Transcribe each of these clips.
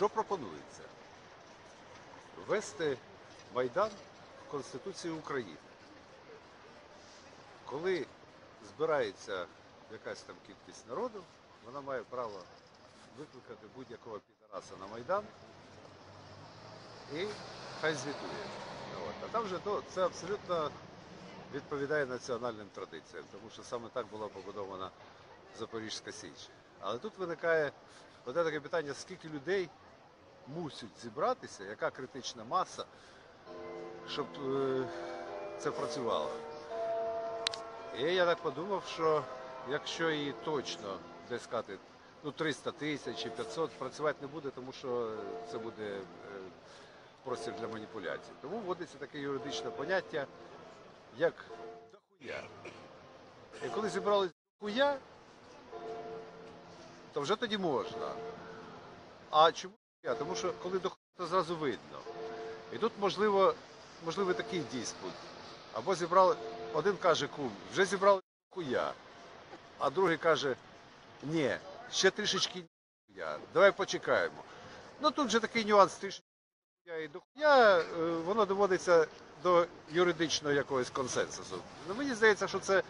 Що пропонується? Ввести Майдан в Конституцію України. Коли збирається якась там кількість народу, вона має право викликати будь-якого підараса на Майдан і хай звітує. А там вже то, це абсолютно відповідає національним традиціям, тому що саме так була побудована Запорізька Січ. Але тут виникає оте таке питання, скільки людей мусять зібратися, яка критична маса, щоб е, це працювало. І я так подумав, що якщо її точно десь сказати, ну 300 тисяч чи 500 працювати не буде, тому що це буде е, простір для маніпуляцій. Тому вводиться таке юридичне поняття, як дохуя. І коли зібрались дохуя, то вже тоді можна. А чому? Тому що коли дохуя, то зразу видно. І тут можливо, можливо такий диспут. Або зібрали, один каже кум, вже зібрали хуя, а другий каже, ні, ще трішечки я, давай почекаємо. Ну тут же такий нюанс трішечки я і до хуя, е, воно доводиться до юридичного якогось консенсусу. Ну, мені здається, що це м,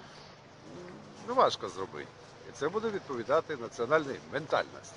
ну, важко зробити. І це буде відповідати національній ментальності.